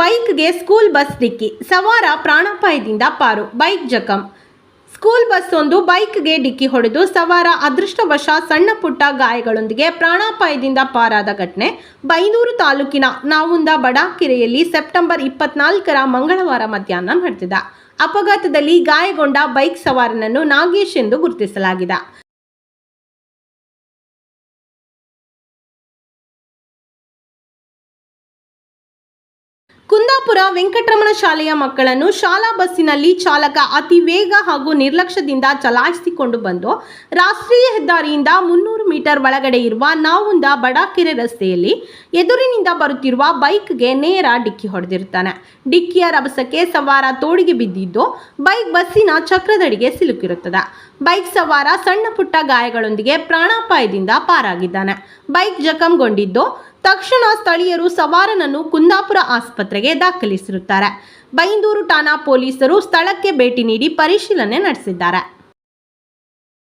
ಬೈಕ್ಗೆ school bus ಡಿಕ್ಕಿ, ಸವಾರ ಪ್ರಾಣಾಪಾಯದಿಂದ ಪಾರು, ಬೈಕ್ ಜಖಂ. ಸ್ಕೂಲ್ ಬಸ್ ಒಂದು ಬೈಕ್ಗೆ ಡಿಕ್ಕಿ ಹೊಡೆದು ಸವಾರ ಅದೃಷ್ಟವಶ ಸಣ್ಣ ಪುಟ್ಟ ಗಾಯಗಳೊಂದಿಗೆ ಪ್ರಾಣಾಪಾಯದಿಂದ ಪಾರಾದ ಘಟನೆ. ಬೈನೂರು ತಾಲೂಕಿನ ನಾವುಂದ ಬಡಾಕೆರೆಯಲ್ಲಿ ಸೆಪ್ಟೆಂಬರ್ ಇಪ್ಪತ್ನಾಲ್ಕರ ಮಂಗಳವಾರ ಮಧ್ಯಾಹ್ನ ನಡೆದಿದೆ. ಅಪಘಾತದಲ್ಲಿ ಗಾಯಗೊಂಡ ಬೈಕ್ ಸವಾರನನ್ನು ನಾಗೇಶ್ ಎಂದು ಗುರುತಿಸಲಾಗಿದೆ. ಕುಂದಾಪುರ ವೆಂಕಟರಮಣ ಶಾಲೆಯ ಮಕ್ಕಳನ್ನು ಶಾಲಾ ಬಸ್ಸಿನಲ್ಲಿ ಚಾಲಕ ಅತಿ ವೇಗ ಹಾಗೂ ನಿರ್ಲಕ್ಷ್ಯದಿಂದ ಚಲಾಯಿಸಿಕೊಂಡು ಬಂದು ರಾಷ್ಟ್ರೀಯ ಹೆದ್ದಾರಿಯಿಂದ ಮುನ್ನೂರು ಮೀಟರ್ ಒಳಗಡೆ ಇರುವ ನಾವುಂದ ಬಡಾಕೆರೆ ರಸ್ತೆಯಲ್ಲಿ ಎದುರಿನಿಂದ ಬರುತ್ತಿರುವ ಬೈಕ್ಗೆ ನೇರ ಡಿಕ್ಕಿ ಹೊಡೆದಿರುತ್ತಾನೆ. ಡಿಕ್ಕಿಯ ರಭಸಕ್ಕೆ ಸವಾರ ತೋಡಿಗೆ ಬಿದ್ದಿದ್ದು ಬೈಕ್ ಬಸ್ಸಿನ ಚಕ್ರದಡಿಗೆ ಸಿಲುಕಿರುತ್ತದೆ. ಬೈಕ್ ಸವಾರ ಸಣ್ಣ ಪುಟ್ಟ ಗಾಯಗಳೊಂದಿಗೆ ಪ್ರಾಣಾಪಾಯದಿಂದ ಪಾರಾಗಿದ್ದಾನೆ. ಬೈಕ್ ಜಖಂಗೊಂಡಿದ್ದು ತಕ್ಷಣ ಸ್ಥಳೀಯರು ಸವಾರನನ್ನು ಕುಂದಾಪುರ ಆಸ್ಪತ್ರೆಗೆ ದಾಖಲಿಸಿರುತ್ತಾರೆ. ಬೈಂದೂರು ಠಾಣಾ ಪೊಲೀಸರು ಸ್ಥಳಕ್ಕೆ ಭೇಟಿ ನೀಡಿ ಪರಿಶೀಲನೆ ನಡೆಸಿದ್ದಾರೆ.